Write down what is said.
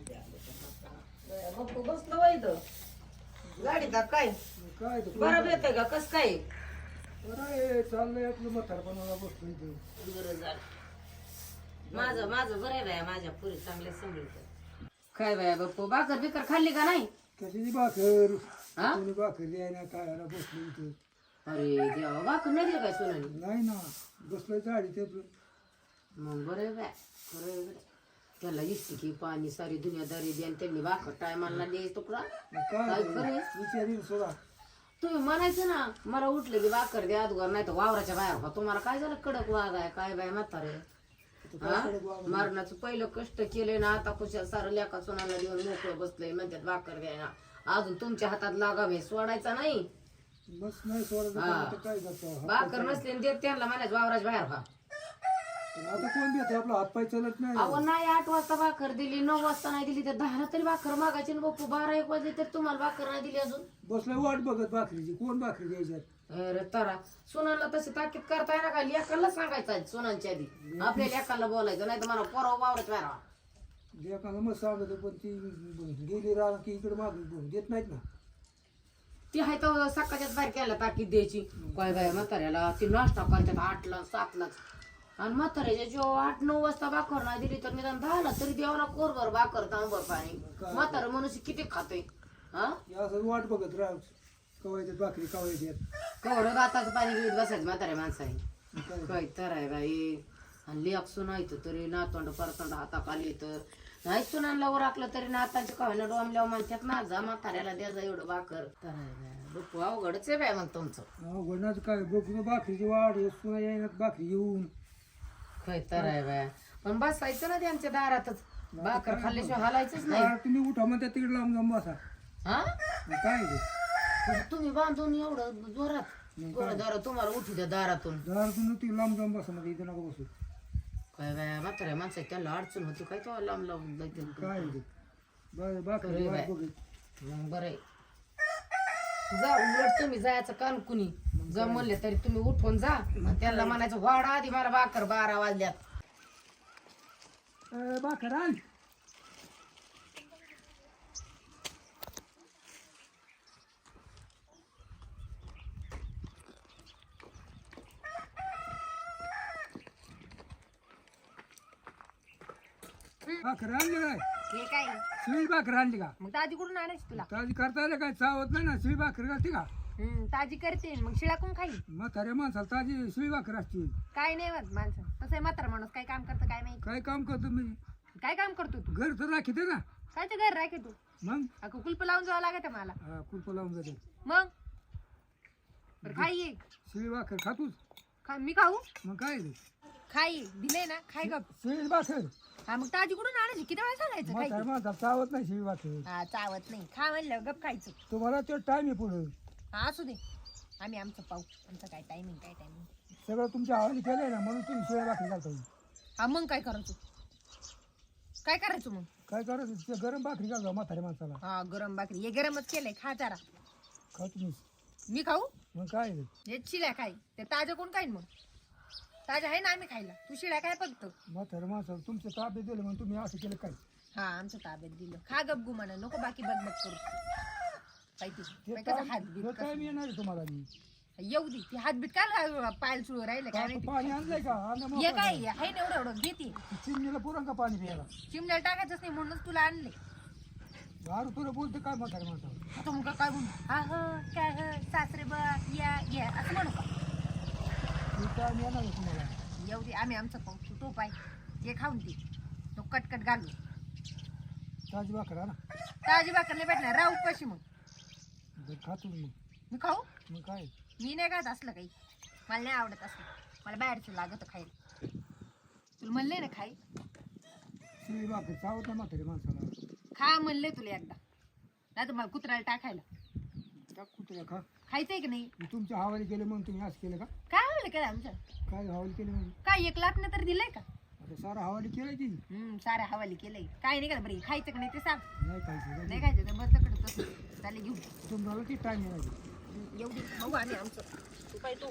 बघू बसलो वाईट गाडी का काय काय तर बरं येतंय का कस काय बरं आहे, चाललंय आपलं म्हातारपणाला बसलो इथं बरं झालं माझं माझं बरं आहे बाया माझ्या पुरी चांगले सांगितलं काय बाया बाप्पू भाकर बिकर खाल्ली का नाही कशाची भाकर हा? कोणी भाकर द्यायला खायला बसलो इथं अरे देवा भाकर नाही दिली काय सोनाली नाही ना बसलोय झाडी ते मग बरं आहे बाया बरं आहे बरं त्याला इष्टी की पाणी सारी दुनियादारी द्या आणि त्यांनी भाकर टायमाला द्यायचं तुकडा काय खरं सोडा. तुम्ही म्हणायचं ना मला उठले की भाकर द्या अदुगर नाही तर वावराच्या बाहेर व्हा तुम्हाला काय झालं? कडक वाघ आहे काय बाय म्हातारे? हा? मरणाचं पहिलं कष्ट केले ना आता कुशल सारं लेका सोनाला देऊन मोकळं बसलंय म्हणतात भाकर द्यायला अजून तुमच्या हातात लागावे सोडायचा नाही. बस नाही हा. काय भाकर नसले देत त्यांना म्हणायचं वावराच्या बाहेर व्हा आता कोण देतो आपला हातपाय चालत नाही. अहो नाही आठ वाजता भाकर दिली नऊ वाजता नाही दिली तर दहाला तरी भाकर मागायची ना बापू बारा एक वाजले तर तुम्हाला भाकर नाही दिली अजून. बसलोय वाट बघत भाकरीची. कोण भाकरी द्यायच्यात? अरे तरा. सोनाला तशी ताकीद करता येणार का? लेकाला सांगायचं आहे सोनांच्या आधी. आपल्या लेकाला बोलायचं नाही तर मला पोरा वावरात व्हा एखादं मग सांगत पण ती गेली राहा की इकडे मागून देत नाहीत ना. ती हाय तर सकाळच्याच बाहेर केला ताकीद द्यायची. काय बाय म्हाताऱ्याला ती नाश्ता करतात आठला सातलाच. आणि म्हाताऱ्याच्या जेव्हा आठ नऊ वाजता भाकर नाही दिली तर निदान दहाला तरी देवाला कोरभर भाकर तांबर पाणी. म्हातारं मनुष्य किती खातोय? हा? असं वाट बघत राह. कवा येतात भाकरी कवा येतात कवडं भाताचं पाणी घेऊन बसायचं म्हाताऱ्या माणसाने. काय? तर आहे बाई. आणि लेख सुनायचं तरी नातोंड परतोंड हाताखाली तर नाही सुनांना राखलं तरी नातांच्या कवायला डोंबल्यावर म्हणतात ना जा म्हाताऱ्याला द्यायचा एवढं भाकर. तर आहे बाई. डोकं अवघडच आहे बाय मग तुमचं. अवघडच काय? बघ भाकरीची वाढ सुना येईनात भाकरी येऊन. काय तर आहे बाया. पण बसायचं ना त्यांच्या दारातच. भाकर खाल्ल्याशिवाय हालायचंच नाही. तुम्ही उठा मग त्या तिकडे लावून जाऊन बसा. हा? मग काय ते? पण तुम्ही बांधून एवढं जोरात. जोरात तुम्हाला उठू द्या दारातून. ती लांब जाऊन बसा मध्ये इथं नका बसू. काय बाया म्हाताऱ्या माणसं त्यांना अडचण होती काय तो लांब लावून जायचं काय ते? बाय. मग बरं आहे. जा उलट तुम्ही जायचं कान कुणी. जा म्हणले तरी तुम्ही उठून जा. मग त्यांना म्हणायचं वाडा आधी मला भाकर बारा वाजल्यात. भाकर आण. भाकर आणली काय? हे काय? शिळी भाकर आणली का? मग ताजी कुठून आणायची तुला? ताजी करता येईल काय? चावत नाही ना शिळी भाकर घालते का? हम्म, ताजी करते. मग शिळा कोण खाईल? म्हाताऱ्या माणसाला ताजी शिळी भाकर असते. काय नाही होत माणसं. तसं आहे म्हातारा माणूस. काय काम करतं काय नाही काय काम करतो मी? काय काम करतो तू? घर तर राखीते ना. कायचं घर राखे तू? मग? अगं कुलप लावून जावं लागत मला. हा, कुलप लावून जाते. मग? बरं खाई ये. शिळी भाकर खातोच खा मी खाऊ? मग काय? ते? खाई. दिले ना खाय गप. शिळी भाकर. हा मग ताजी कुठून आणायची. किती वेळा सांगायचं? म्हाताऱ्या काय माणसाला चावत नाही शिळी भाकर. हा चावत नाही. खा म्हणलं गप खायचं. तुम्हाला ते टाइम आहे पुढे. हा असू दे. आम्ही आमचं पाहू. आमचं काय टायमिंग काय टायमिंग सगळं तुमच्या हवाली केलंय ना म्हणून तुम्ही शिळ्या भाकरी घालता हा मग काय करायचं? काय करायचं मग? काय करायचं? ते गरम भाकरी घालता म्हाताऱ्या माणसाला. हा गरम भाकरी. हे गरमच केलंय. खा जरा. खा तुम्ही. मी खाऊ? मग काय ते? हे शिळ्या खाई ते ताजं कोण खाईन मग? ताज्या आहे ना आम्ही खायला. तू शिळ्या काय फक्त? म्हाताऱ्या माणसाला तुमचं ताब्यात दिलं म्हणून तुम्ही असं केलं काय? हा आमचं ताब्यात दिलं. खा गप गुमाना नको बाकी बदमत करू. काय ती ते बाई कसं हात बीत टाइम येणार आहे तुम्हाला मी कसं- येऊ दे ती हात बीत काय पायल सुरू राहिले काय माहिती पाणी आणलंय का? आणलं मग हे काय आहे ना एवढं एवढं? घेते चिमणीला पुरण का पाणी प्यायला? चिमण्याला टाकायचंच नाही म्हणूनच तुला आणले. दारू तुला बोलते काय म्हाताऱ्या माणसाला? आता मग काय म्हणू हा ह काय ह सासरे बा या या असं म्हणू का मी टाइम येणार आहे तुम्हाला येऊ दे आम्ही आमचं पाहू तू तो पाय. जे खाऊन दे. तो कटकट घालू ताजी भाकर ना ताजी भाकर नाही भेटणार. राहू कशी मग? बरं खातो मग. मी खाऊ? मग काय? मी नाही खात असलं काही. मला नाही आवडत असलं. मला बाहेरचं लागत खायला. तुला म्हणले ना खाई शिळी भाकर चावत म्हाताऱ्या माणसाला. खा म्हणले तुला एकदा. नाही तर मला कुत्र्याला टाकायला. टाकू तुला खा. खायचंय की नाही? तुमच्या हवाली केले म्हणून तुम्ही असं केलं का? काय म्हणलं काय आमच्या काय हवाली केली म्हणजे काय एक लाख तर दिलंय का? आता सारा हवाली केलं की. हम्म साऱ्या हवाली केलंय. काय नाही का बरं खायचं का नाही ते सांग. नाही खायचं नाही खायचं तर बस तकडे तसं चालेल घेऊन. तुम्हाला ती टाइम येणार. एवढी बघू आम्ही आमचं. तू काय तू?